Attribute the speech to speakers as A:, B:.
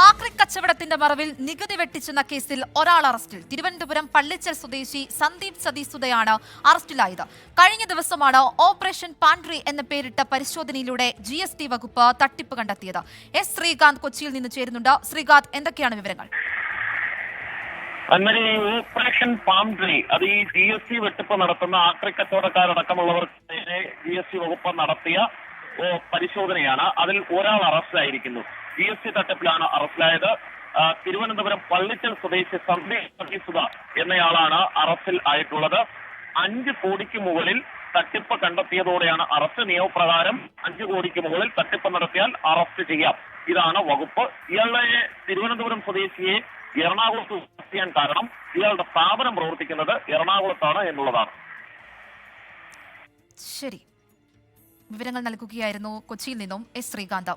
A: ആക്രി കച്ചവടത്തിന്റെ മറവിൽ നികുതി വെട്ടിച്ചെന്ന കേസിൽ ഒരാൾ അറസ്റ്റിൽ. തിരുവനന്തപുരം പള്ളിച്ചൽ സ്വദേശി സന്ദീപ് സതീസുദയാണ് അറസ്റ്റിലായത്. കഴിഞ്ഞ ദിവസമാണ് ഓപ്പറേഷൻ പാൻട്രി എന്ന പേരിട്ട പരിശോധനയിലൂടെ ജി എസ് ടി വകുപ്പ് തട്ടിപ്പ് കണ്ടെത്തിയത്. എസ് ശ്രീകാന്ത് കൊച്ചിയിൽ നിന്ന് ചേരുന്നുണ്ട്. ശ്രീകാന്ത് എന്തൊക്കെയാണ് വിവരങ്ങൾ?
B: അങ്ങനെ ഈ ഓപ്പറേഷൻ പാം ട്രീ അത് ഈ ജി എസ് ടി വെട്ടിപ്പ് നടത്തുന്ന ആക്രി കച്ചവടക്കാരടക്കമുള്ളവർക്കെതിരെ ജി എസ് ടി വകുപ്പ് നടത്തിയ പരിശോധനയാണ്. അതിൽ ഒരാൾ അറസ്റ്റിലായിരിക്കുന്നു. ജി എസ് ടി തട്ടിപ്പിലാണ് അറസ്റ്റിലായത്. തിരുവനന്തപുരം പള്ളിച്ചൽ സ്വദേശി സന്ദീപ് സുധ എന്നയാളാണ് അറസ്റ്റിൽ ആയിട്ടുള്ളത്. അഞ്ച് കോടിക്ക് മുകളിൽ തട്ടിപ്പ് കണ്ടെത്തിയതോടെയാണ് അറസ്റ്റ് നിയമപ്രകാരം അഞ്ച് കോടിക്ക് മുകളിൽ തട്ടിപ്പ് നടത്തിയാൽ അറസ്റ്റ് ചെയ്യാം. ഇതാണ് വകുപ്പ്. ഇയാളെ തിരുവനന്തപുരം സ്വദേശിയെ എറണാകുളത്ത് ചെയ്യാൻ കാരണം ഇയാളുടെ സ്ഥാപനം പ്രവർത്തിക്കുന്നത് എറണാകുളത്താണ് എന്നുള്ളതാണ്.
A: ശരി. വിവരങ്ങൾ നൽകുകയായിരുന്നു കൊച്ചിയിൽ നിന്നും എസ് ശ്രീകാന്ത.